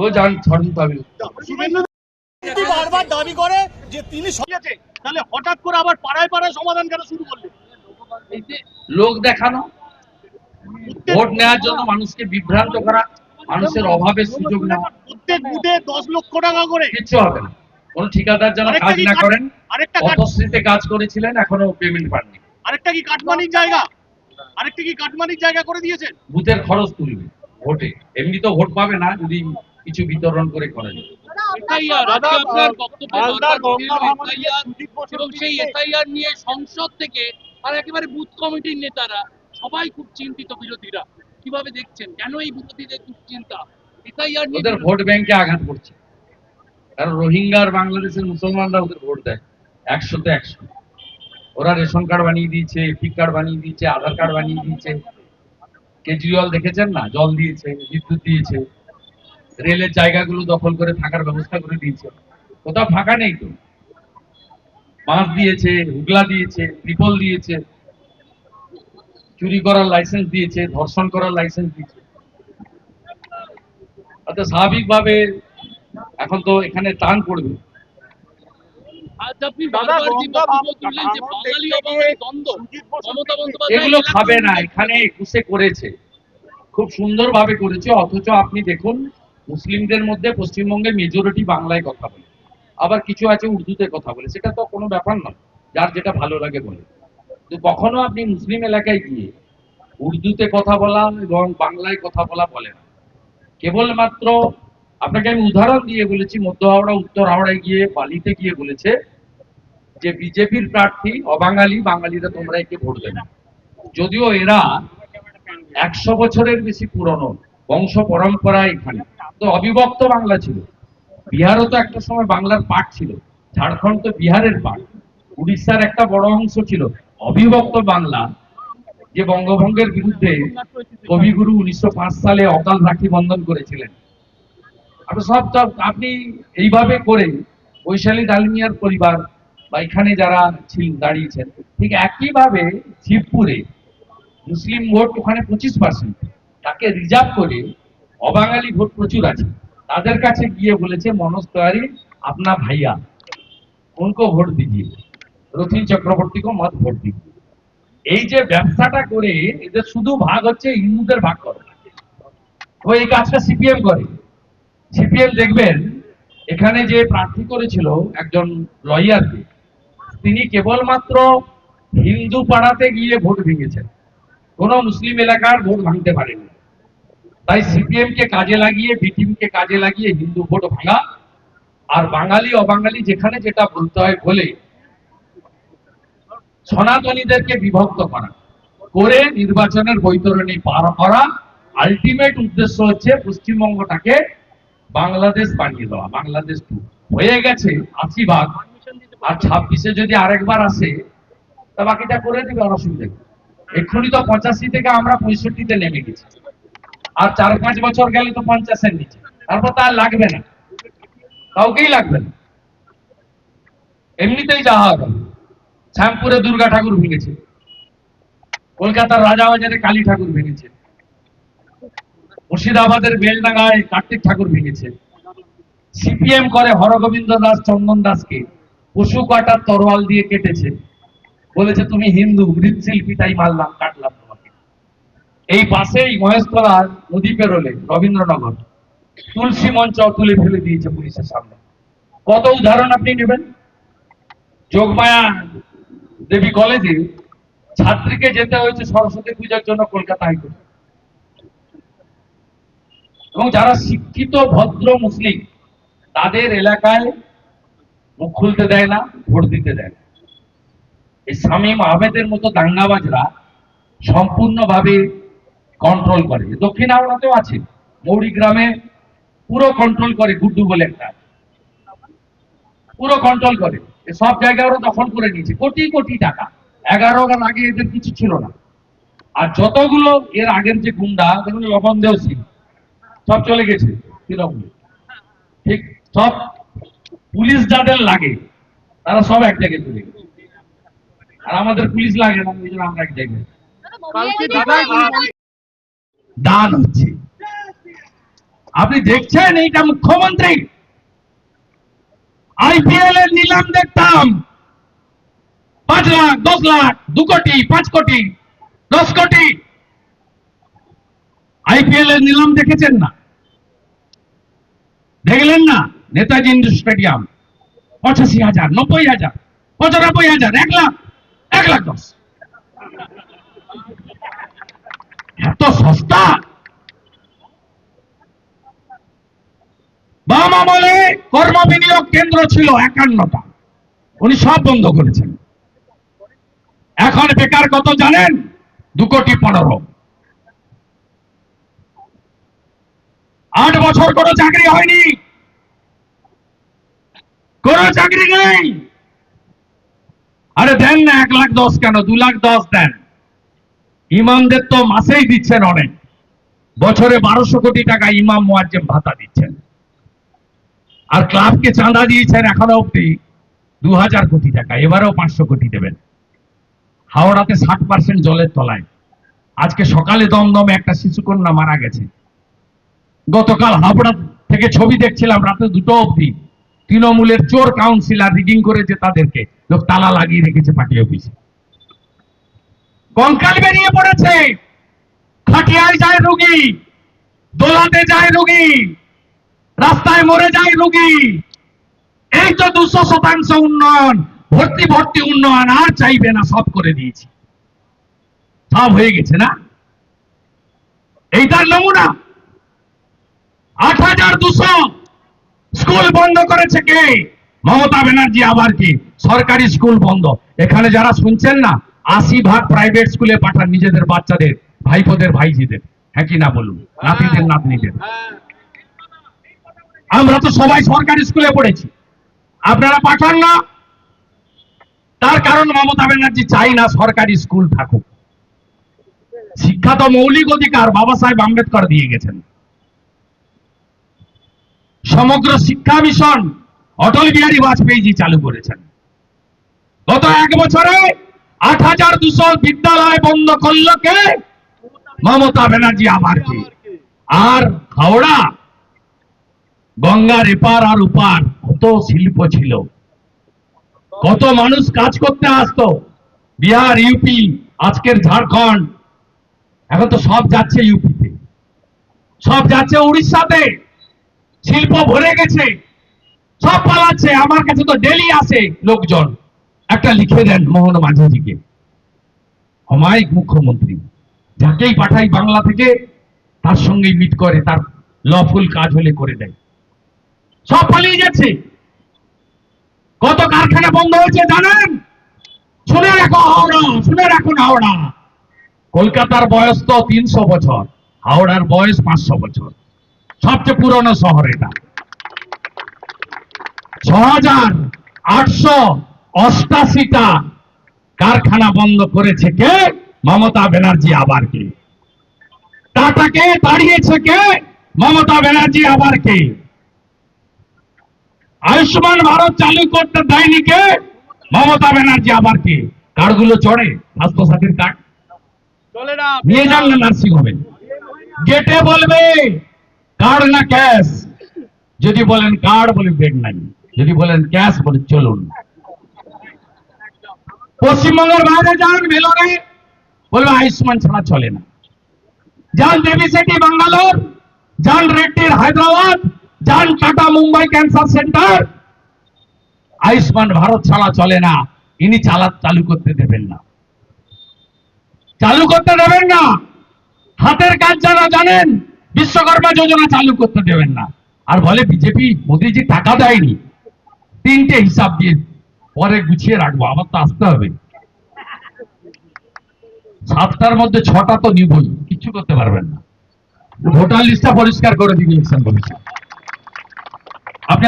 ও জান পাবে শুভেন্দু বারবার দাবি করে যে তিনি তাহলে হঠাৎ করে আবার পাড়ায় পাড়ায় সমাধান কেন শুরু করলেন? লোক দেখানো ভোট নেওয়ার জন্য মানুষকে বিভ্রান্ত করা মানুষের অভাবের সুযোগ নেওয়া। প্রত্যেক বুথে দশ লক্ষ টাকা করে। কিচ্ছু হবে না। কোন ঠিকাদার যেন আরেকটা কাজ কি না করেন কাজ করেছিলেন এখনও পেমেন্ট পাননি। আরেকটা কি কাটমানির জায়গা? আরেকটা কি কাটমানির জায়গা করে দিয়েছেন? বুথের খরচ তুলবে। ভোটে। এমনি তো ভোট পাবে না যদি কিছু বিতরণ করে করেন এসআইআর আজকে আপনার বক্তব্য মালদার বারবার ছিল গঙ্গা ভাঙনে এসআইআর সুজিত বসু এবং সেই এসআইআর নিয়ে সংসদ থেকে আর একেবারে বুথ কমিটির নেতারা সবাই খুব চিন্তিত বিরোধীরা। কীভাবে দেখছেন? কেন এই বিরোধীদের দুশ্চিন্তা? এসআইআর ওদের ভোট ব্যাংকে আঘাত করছে। কারণ রোহিঙ্গা আর বাংলাদেশের মুসলমানরা ওদের ভোট দেয়। একশোতে একশো। ওরা রেশন কার্ড বানিয়ে দিয়েছে এপিক কার্ড বানিয়ে দিয়েছে আধার কার্ড বানিয়ে দিয়েছে। কেজরিওয়াল দেখেছেন না? জল দিয়েছে, বিদ্যুৎ দিয়েছে, রেলের জায়গাগুলো দখল করে থাকার ব্যবস্থা করে দিয়েছে। কোথাও ফাঁকা নেই তো? বাঁশ দিয়েছে, হুগলা দিয়েছে, ত্রিপল দিয়েছে, চুরি করার লাইসেন্স দিয়েছে, ধর্ষণ করার লাইসেন্স দিয়েছে। অর্থাৎ স্বাভাবিকভাবে এখন তো এখানে টান পড়বে। আজ আপনি বারবার যে বক্তব্য তুললেন যে বাঙালি অবাঙালি দ্বন্দ্ব মমতা বন্দ্যোপাধ্যায় এগুলো খাবে না এখানে একুশে করেছে। খুব সুন্দরভাবে করেছে অথচ আপনি দেখুন মুসলিমদের মধ্যে পশ্চিমবঙ্গে মেজরিটি বাংলায় কথা বলে। আবার কিছু আছে উর্দুতে কথা বলে সেটা তো কোনো ব্যাপার নয় যার যেটা ভালো লাগে বলে। তো কখনো আপনি মুসলিম এলাকায় গিয়ে উর্দুতে কথা বলা এবং বাংলায় কথা বলা বলে না। কেবলমাত্র আপনাকে আমি উদাহরণ দিয়ে বলেছি, মধ্য হাওড়া, উত্তর হাওড়ায় গিয়ে, বালিতে গিয়ে বলেছে যে বিজেপির প্রার্থী অবাঙালি, বাঙালিরা তোমরা একে ভোট দেবে যদিও এরা একশো বছরের বেশি পুরনো, বংশ পরম্পরা এখানে। তো অবিভক্ত বাংলা ছিল। বিহারও তো একটা সময় বাংলার পার্ট ছিল। ঝাড়খণ্ড তো বিহারের পার্ট উড়িষ্যার একটা বড় অংশ ছিল। অবিভক্ত বাংলা, যে বঙ্গভঙ্গের বিরুদ্ধে কবিগুরু উনিশশো পাঁচ সালে অকাল রাখি বন্ধন করেছিলেন। আপনি আপনি এইভাবে করে বৈশালী ডালমিয়ার পরিবার বা এখানে যারা ছিল, দাঁড়িয়েছেন, ঠিক একইভাবে শিবপুরে মুসলিম ভোট ওখানে পঁচিশ পার্সেন্ট তাকে রিজার্ভ করে অবাঙালি ভোট প্রচুর আছে। তাদের কাছে গিয়ে বলেছে, মনোজ তিওয়ারি, আপনা ভাইয়া উनको ভোট দিজিয়ে। রথিন চক্রবর্তীকে মত ভোট দিজিয়ে। এই যে ব্যবসাটা করে, এদের শুধু ভাগ হচ্ছে হিন্দুদের ভাগ করে। ও এই কাজটা সিপিএম করে। সিপিএম দেখবেন, এখানে যে প্রার্থী করেছিল একজন লয়ারকে, তিনি কেবলমাত্র হিন্দু পাড়াতে গিয়ে ভোট ভেঙেছেন। কোন মুসলিম এলাকার ভোট ভাঙতে পারেনি। তাই সিপিএম কে কাজে লাগিয়ে বিটিএম কে কাজে লাগিয়ে হিন্দু ভোট ভাঙা, আর বাঙালি, অবাঙালি যেখানে যেটা বলতে হয় বলে, সনাতনীদেরকে বিভক্ত করা, করে নির্বাচনের বৈতরণী পার করা। আলটিমেট উদ্দেশ্য হচ্ছে পশ্চিমবঙ্গটাকে বাংলাদেশ বানিয়ে দেওয়া, বাংলাদেশ টু হয়ে গেছে আশি ভাগ। আর ছাব্বিশে যদি আরেকবার আসে, তা বাকিটা করে দিবে অসুবিধা। এক্ষুনি তো পঁচাশি থেকে আমরা পঁয়ষট্টিতে নেমে গেছি। আর চার পাঁচ বছর গেলে তো পঞ্চাশের নিচে। তারপর তার লাগবে না। কাউকেই লাগবে না। এমনিতেই যাওয়া হবে শ্যামপুরে দুর্গা ঠাকুর ভেঙেছে। কলকাতার রাজাবাজারে কালী ঠাকুর ভেঙেছে। মুর্শিদাবাদের বেলডাঙ্গায় কার্তিক ঠাকুর ভেঙেছে। সিপিএম করে হরগোবিন্দ দাস, চন্দন দাসকে পশু কাটার তরোয়াল দিয়ে কেটেছে? বলেছে, তুমি হিন্দু, মৃৎশিল্পী, তাই মারলাম, কাটলাম তোমাকে। এই পাশেই মহেশতলা নদী পেরোলে রবীন্দ্রনগর। তুলসী মঞ্চ তুলে ফেলে দিয়েছে পুলিশের সামনে। কত উদাহরণ আপনি নেবেন? যোগমায়া দেবী কলেজে ছাত্রীকে যেতে হয়েছে সরস্বতী পূজার জন্য কলকাতা হাইকোর্টে। এবং যারা শিক্ষিত, ভদ্র মুসলিম, তাদের এলাকায় মুখ খুলতে দেয় না, ভোট দিতে দেয় না। এই শামীম আহমেদের মতো দাঙ্গাবাজরা সম্পূর্ণভাবে কন্ট্রোল করে। দক্ষিণ হাওড়াতেও আছে। মৌরি গ্রামে পুরো কন্ট্রোল করে, গুড্ডু বলে একটা। পুরো কন্ট্রোল করে। সব জায়গায় ওরা দখল করে নিয়েছে। কোটি কোটি টাকা। এগারো গান আগে এদের কিছু ছিল না। আর যতগুলো এর আগের যে গুন্ডা দেখুন লবণ দেও সিং সব চলে গেছে তৃণমূলে। ঠিক সব পুলিশ যাদের লাগে তারা সব এক জায়গায় চলে গেছে। আর আমাদের পুলিশ লাগে না জন্য আমরা এক জায়গায়। দান হচ্ছে। আপনি দেখছেন এইটা মুখ্যমন্ত্রী? আইপিএল এর নিলাম দেখতাম। পাঁচ লাখ দশ লাখ দু কোটি পাঁচ কোটি দশ কোটি। আইপিএল এর নিলাম দেখেছেন না? দেখলেন না? নেতাজি ইন্ডোর স্টেডিয়াম, পঁচাশি হাজার, নব্বই হাজার, পঁচানব্বই হাজার, এক লাখ এক লাখ দশ। এত সস্তা? বাম আমলে কর্ম বিনিয়োগ কেন্দ্র ছিল একান্নটা। উনি সব বন্ধ করেছেন। এখন বেকার কত জানেন, দু কোটি পনেরো। আট বছর কোনো চাকরি হয়নি। কোনো চাকরি নেই। আরে দেন না এক লাখ দশ কেন? দু লাখ দশ দেন। ইমামদের তো মাসেই দিচ্ছেন অনেক। বছরে বারোশো কোটি টাকা ইমাম মোয়াজ্জেম ভাতা দিচ্ছেন। আর ক্লাবকে চাঁদা দিয়েছেন এখনও অব্দি দু হাজার কোটি টাকা। এবারেও পাঁচশো কোটি দেবেন। হাওড়াতে ষাট পার্সেন্ট জলের তলায়। আজকে সকালে দমদমে একটা শিশুকন্যা মারা গেছে। গতকাল হাবড়া থেকে ছবি দেখছিলাম রাতে দুটো অবধি। তৃণমূলের চোর কাউন্সিলর রিগিং করেছে তাদেরকে। লোক তালা লাগিয়ে রেখেছে পার্টি অফিসে। কঙ্কাল বেরিয়ে পড়েছে। খাটিয়ায় যায় রুগী। দোলাতে যায় রুগী। রাস্তায় মরে যায় রুগী। এই তো দুশো শতাংশ উন্নয়ন। ভর্তি ভর্তি উন্নয়ন আর চাইবে না, সব করে দিয়েছি। সব হয়ে গেছে না? এইটার নমুনা। আট হাজার দুশো। স্কুল বন্ধ করেছে কে? মমতা ব্যানার্জি আবার কি? সরকারি স্কুল বন্ধ। এখানে যারা শুনছেন না, আশি ভাগ প্রাইভেট স্কুলে পাঠান নিজেদের বাচ্চাদের, ভাইপোদের, ভাইজিদের। হ্যাঁ কি না বলুন? নাতিদের, নাতনিদের। আমরা তো সবাই সরকারি স্কুলে পড়েছি। আপনারা পাঠান না। তার কারণ মমতা ব্যানার্জি চাই না সরকারি স্কুল থাকুক। শিক্ষা তো মৌলিক অধিকার, বাবা সাহেব আম্বেদকর দিয়ে গেছেন। সমগ্র শিক্ষা মিশন অটল বিহারী বাজপেয়ীজি চালু করেছেন। গত এক বছরে আট হাজার দুশো বিদ্যালয় বন্ধ করল কে? মমতা ব্যানার্জি আবার কি? আর হাওড়া, গঙ্গার এপার আর উপার কত শিল্প ছিল? কত মানুষ কাজ করতে আসতো? বিহার, ইউপি, আজকের ঝাড়খণ্ড। এখন তো সব যাচ্ছে ইউপিতে। সব যাচ্ছে উড়িষ্যাতে। শিল্প ভরে গেছে। সব পালাচ্ছে, আমার কাছে তো ডেলি আসে লোকজন। একটা লিখে দেন মোহন মাঝিজিকে অমায়িক মুখ্যমন্ত্রী, যাকেই পাঠাই বাংলা থেকে, তার সঙ্গেই মিট করে, তার লফুল কাজ হলে করে দেয়। সব পালিয়ে যাচ্ছে। কত কারখানা বন্ধ হয়েছে জানেন? শুনে রাখো হাওড়া, শুনে রাখুন হাওড়া। কলকাতার বয়স তো তিনশো বছর, হাওড়ার বয়স পাঁচশো বছর। সবচেয়ে পুরনো শহর এটা। ছ হাজার আটশো অষ্টাশিটা কারখানা বন্ধ করেছে কে? মমতা ব্যানার্জি আবার কে? টাটাকে তাড়িয়েছে কে? মমতা ব্যানার্জি আবার কে? আয়ুষ্মান ভারত চালু করতে দেয়নি কে? মমতা ব্যানার্জি আবার কে? কার্ডগুলো চড়ে স্বাস্থ্যসাথীর কার্ড। চলে নিয়ে যান না নার্সিং হোমে গেটে বলবে কার্ড না ক্যাশ? যদি বলেন কার্ড বলে বেড নাই। যদি বলেন ক্যাশ বলে চলুন। পশ্চিমবঙ্গের বাইরে যান, ভেলোরে, বলবে আয়ুষ্মান ছাড়া চলে না। যান দেবী সেটি, বাঙ্গালোর, যান রেড্ডির হায়দ্রাবাদ, যান টাটা মুম্বাই ক্যান্সার সেন্টার। আয়ুষ্মান ভারত ছাড়া চলে না। ইনি চালা, চালু করতে দেবেন না। চালু করতে দেবেন না। হাতের কাজ যারা জানেন বিশ্বকর্মা যোজনা চালু করতে দেবেন না। আর বলে বিজেপি, মোদীজি টাকা দেয়নি। তিনটে হিসাব দিয়ে পরে গুছিয়ে রাখব আমার তো আসতে হবে। সাতটার মধ্যে ছটা তো নিবই কিছু করতে পারবেন না। ভোটার লিস্টটা পরিষ্কার করে দিন ইলেকশন কমিশন। আপনি